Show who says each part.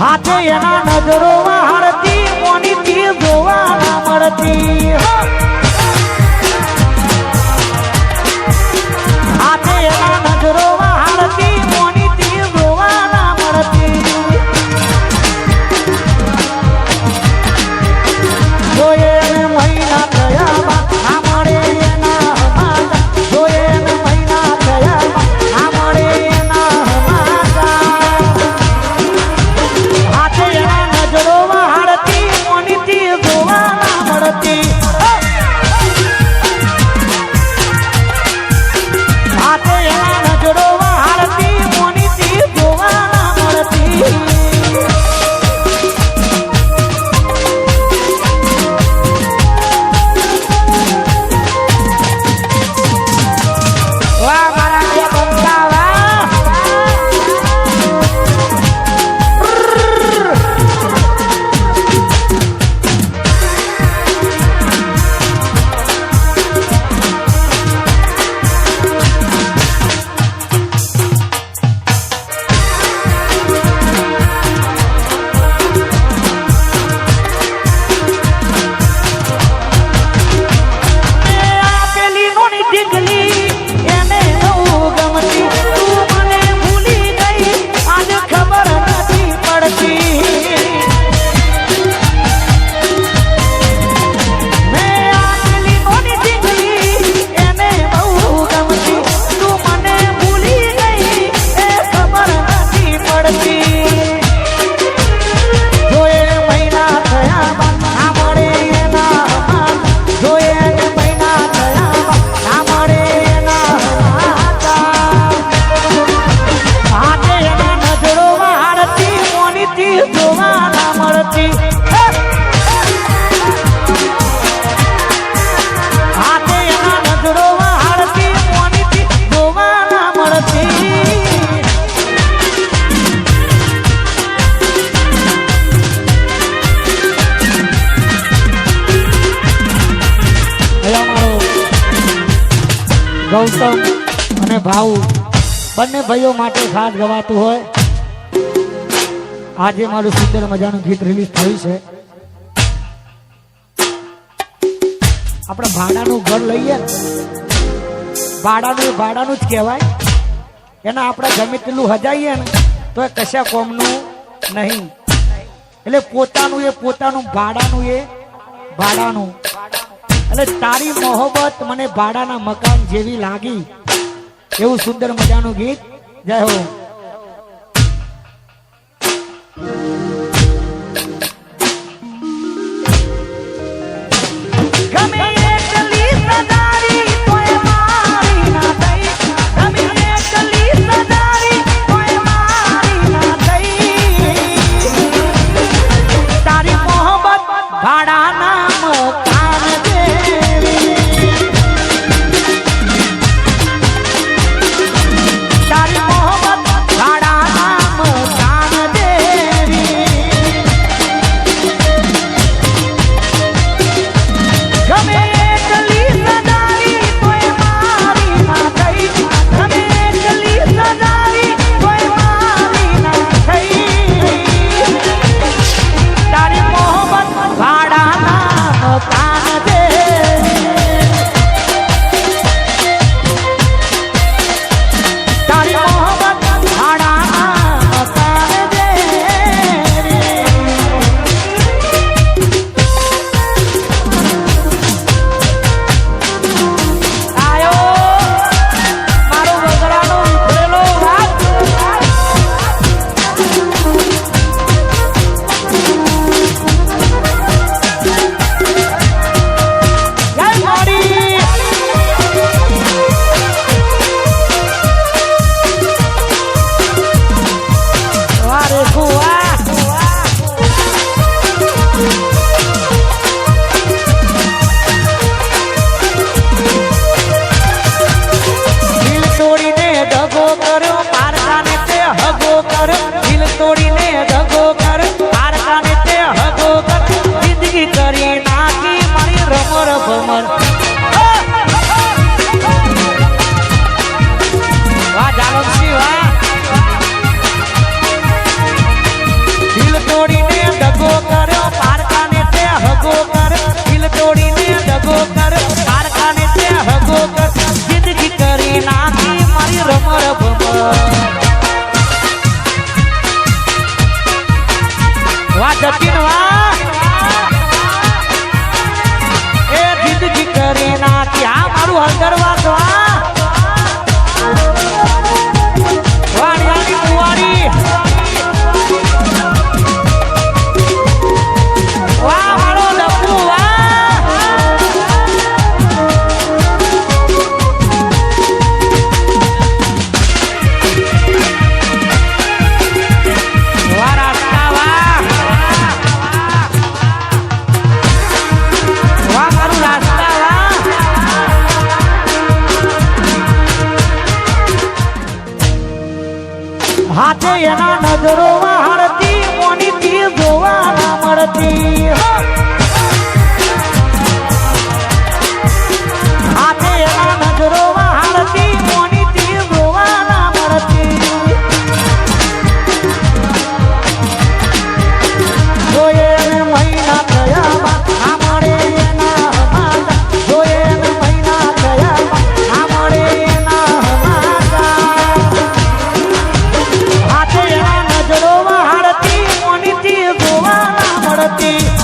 Speaker 1: હાથે એના નજરો હારતી મોનીથી જોવા ના મળતી. હાથે એના નજરો ગૌતમ અને ભાઉ બંને ભાઈઓ માટે ખાસ ગવાતું હોય. આજે મારું સુંદર મજાનું ગીત રિલીઝ થયું છે. આપણે ભાડાનું ઘર લઈએ. ભાડાનું ભાડાનું જ કહેવાય. એના આપણે ગમે તેટલું હજાઈએ ને તો એ કશા કોમનું નહીં. એટલે પોતાનું એ પોતાનું, ભાડાનું એ ભાડાનું. એટલે તારી મોહબ્બત મને ભાડાના મકાન જેવી લાગી. એવું સુંદર મજાનું ગીત. જય હો. જતીન વાહ. হাতে